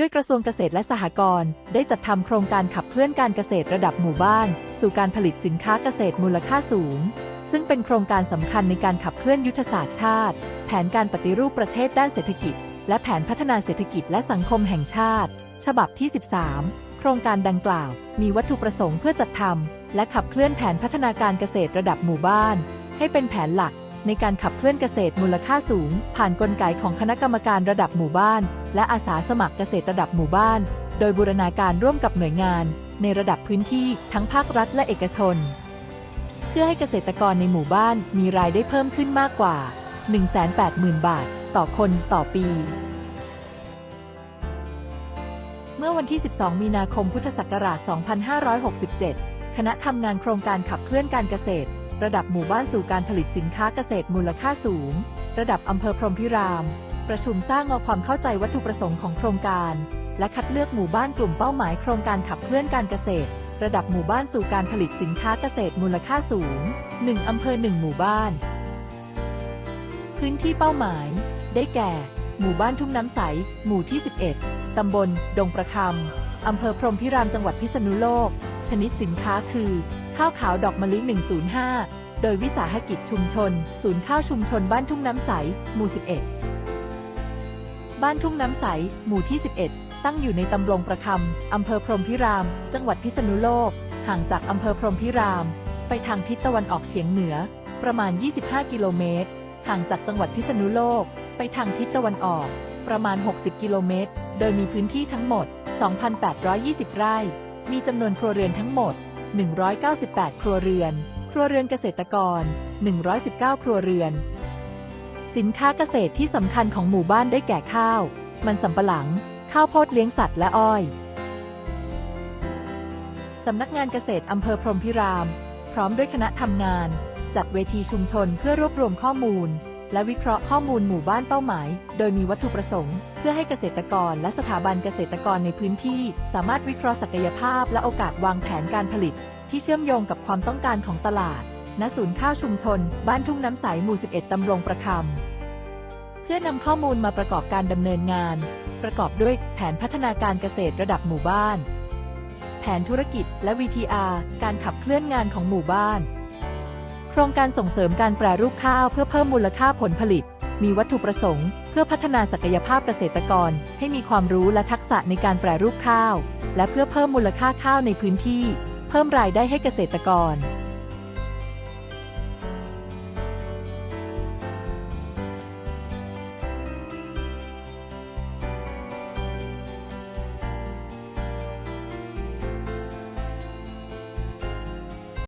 ้วยกระทรวงเกษตรและสหกรณ์ได้จัดทำโครงการขับเคลื่อนการเกษตรระดับหมู่บ้าน สู่การผลิตสินค้าเกษตรมูลค่าสูง ซึ่งเป็นโครงการสำคัญในการขับเคลื่อนยุทธศาสตร์ชาติ แผนการปฏิรูปประเทศด้านเศรษฐกิจ และแผนพัฒนาเศรษฐกิจและสังคมแห่งชาติ ฉบับที่ 13 โครงการดังกล่าว มีวัตถุประสงค์เพื่อจัดทำและขับเคลื่อนแผนพัฒนาการเกษตรระดับหมู่บ้าน ให้เป็นแผนหลัก ในการขับเคลื่อนเกษตรมูลค่าสูง ผ่านนกลไกของคณะกรรมการระดับหมู่บ้าน และอาสาสมัครเกษตรระดับหมู่บ้าน โดยบูรณาการร่วมกับหน่วยงาน ในระดับพื้นที่ทั้งภาครัฐและเอกชน เพื่อให้เกษตรกรในหมู่บ้านมีรายได้เพิ่มขึ้นมากกว่า 180,000 บาท ต่อคนต่อปีเมื่อวันที่ 12 มีนาคม พุทธศักราช 2567 คณะทำงานโครงการขับเคลื่อนการเกษตร ระดับหมู่บ้านสู่การผลิตสินค้าเกษตรมูลค่าสูง ระดับอำเภอพรหมพิราม ประชุมสร้างเอาความเข้าใจวัตถุประสงค์ของโครงการ และคัดเลือกหมู่บ้านกลุ่มเป้าหมายโครงการขับเคลื่อนการเกษตร ระดับหมู่บ้านสู่การผลิตสินค้าเกษตรมูลค่าสูง 1อำเภอ1หมู่บ้าน พื้นที่เป้าหมาย ได้แก่ หมู่บ้านทุ่งน้ำใส หมู่ที่ 11 ตำบล ดงประคำอำเภอพรหมพิรามจังหวัดพิษณุโลก ชนิดสินค้าคือ ข้าวขาวดอกมะลิ 105 โดยวิสาหกิจชุมชน ศูนย์ข้าวชุมชนบ้านทุ่งน้ำใส หมู่ 11 บ้านทุ่งน้ำใส หมู่ที่ 11 ตั้งอยู่ในตำบลประคำ อำเภอพรหมพิราม จังหวัดพิษณุโลก ห่างจากอำเภอพรหมพิราม ไปทางทิศตะวันออกเฉียงเหนือ ประมาณ 25 กิโลเมตร ห่างจากจังหวัดพิษณุโลก ไปทางทิศตะวันออก ประมาณ 60 กิโลเมตร โดยมีพื้นที่ทั้งหมด 2,820 ไร่ มีจำนวนครัวเรือนทั้งหมด 198 ครัวเรือน ครัวเรือนเกษตรกร 119 ครัวเรือน สินค้าเกษตรที่สำคัญของหมู่บ้านได้แก่ข้าว มันสำปะหลัง ข้าวโพดเลี้ยงสัตว์และอ้อยสำนักงานเกษตรอำเภอพรหมพิราม พร้อมด้วยคณะทำงาน จัดเวทีชุมชนเพื่อรวบรวมข้อมูล และวิเคราะห์ข้อมูลหมู่บ้านเป้าหมาย โดยมีวัตถุประสงค์ เพื่อให้เกษตรกรและสถาบันเกษตรกรในพื้นที่ สามารถวิเคราะห์ศักยภาพและโอกาสวางแผนการผลิต ที่เชื่อมโยงกับความต้องการของตลาด ณ ศูนย์ข้าวชุมชน บ้านทุ่งน้ำใสหมู่ 11 ตำบลประคำ เพื่อนำข้อมูลมาประกอบการดำเนินงาน ประกอบด้วยแผนพัฒนาการเกษตรระดับหมู่บ้าน แผนธุรกิจและ VTR การขับเคลื่อนงานของหมู่บ้าน โครงการส่งเสริมการแปรรูปข้าวเพื่อเพิ่มมูลค่าผลผลิต มีวัตถุประสงค์ เพื่อพัฒนาศักยภาพเกษตรกร ให้มีความรู้และทักษะในการแปรรูปข้าว และเพื่อเพิ่มมูลค่าข้าวในพื้นที่ เพิ่มรายได้ให้เกษตรกร